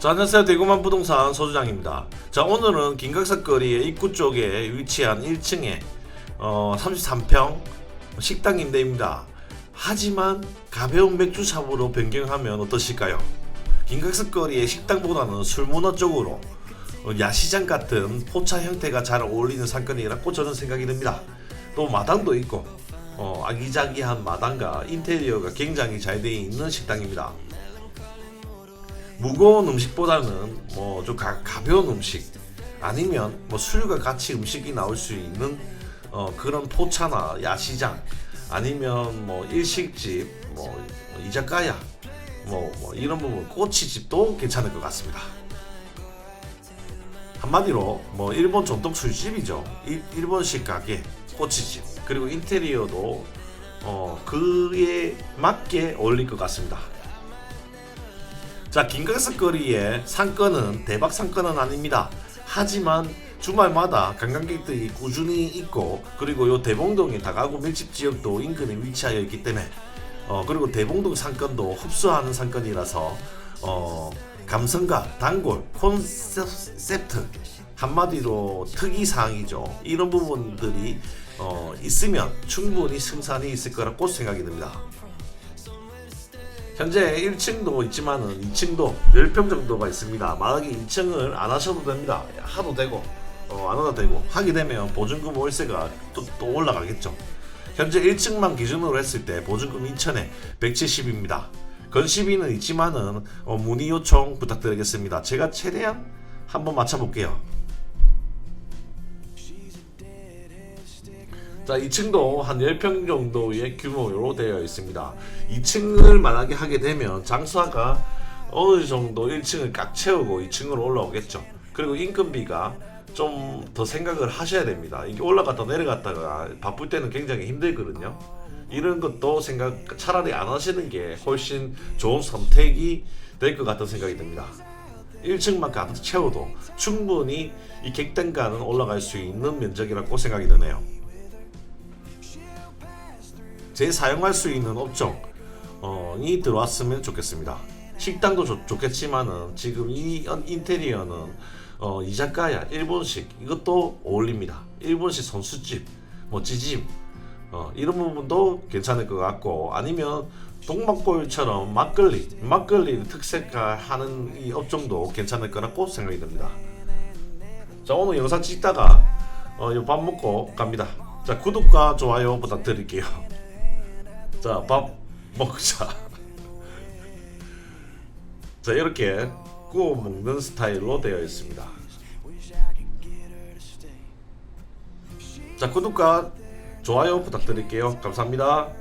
자, 안녕하세요. 대구만 부동산 소주장입니다. 자, 오늘은 김각사거리의 입구 쪽에 위치한 1층에 어, 33평 식당 임대입니다. 하지만 가벼운 맥주샵으로 변경하면 어떠실까요? 김각사거리의 식당보다는 술문화 쪽으로 어, 야시장 같은 포차 형태가 잘 어울리는 상권이라고 저는 생각이 듭니다. 또 마당도 있고 어, 아기자기한 마당과 인테리어가 굉장히 잘 되어 있는 식당입니다. 무거운 음식보다는 뭐 좀 가벼운 음식 아니면 뭐 술과 같이 음식이 나올 수 있는 어, 그런 포차나 야시장 아니면 뭐 일식집 뭐 이자카야 뭐, 뭐 이런 부분 꼬치집도 괜찮을 것 같습니다. 한마디로 뭐 일본 전통 술집이죠. 일, 일본식 가게 꼬치집 그리고 인테리어도 어, 그에 맞게 어울릴 것 같습니다. 자, 김각석 거리의 상권은 대박 상권은 아닙니다. 하지만 주말마다 관광객들이 꾸준히 있고 그리고 요 대봉동이 다가구 밀집 지역도 인근에 위치하여 있기 때문에 어 그리고 대봉동 상권도 흡수하는 상권이라서 어 감성과 단골 콘셉트 한마디로 특이 사항이죠. 이런 부분들이 어 있으면 충분히 승산이 있을 거라고 생각이 듭니다. 현재 1층도 있지만은 2층도 10평 정도가 있습니다. 만약에 2층을 안 하셔도 됩니다. 하도 되고 어, 안 하도 되고 하게 되면 보증금 월세가 또, 또 올라가겠죠. 현재 1층만 기준으로 했을 때 보증금 2천에 170입니다. 건시비는 있지만은 어, 문의 요청 부탁드리겠습니다. 제가 최대한 한번 맞춰볼게요. 자, 2층도 한 10평 정도의 규모로 되어 있습니다. 2층을 만약에 하게 되면 장사가 어느 정도 1층을 꽉 채우고 2층으로 올라오겠죠. 그리고 인건비가 좀 더 생각을 하셔야 됩니다. 이게 올라갔다 내려갔다가 바쁠 때는 굉장히 힘들거든요. 이런 것도 생각 차라리 안 하시는 게 훨씬 좋은 선택이 될 것 같다는 생각이 듭니다. 1층만 가득 채워도 충분히 이 객단가는 올라갈 수 있는 면적이라고 생각이 드네요. 재사용할 수 있는 업종이 들어왔으면 좋겠습니다. 식당도 좋, 좋겠지만은 지금 이 연- 인테리어는 어, 이자카야 일본식 이것도 어울립니다. 일본식 선수집, 뭐 찌집 어, 이런 부분도 괜찮을 것 같고 아니면 동막골처럼 막걸리, 막걸리 특색화 하는 이 업종도 괜찮을 거라고 생각이 듭니다. 자 오늘 영상 찍다가 어, 이밥 먹고 갑니다. 자 구독과 좋아요 부탁드릴게요. 자, 밥 먹자. 자, 이렇게 구워 먹는 스타일로 되어 있습니다. 자, 구독과 좋아요 부탁드릴게요. 감사합니다.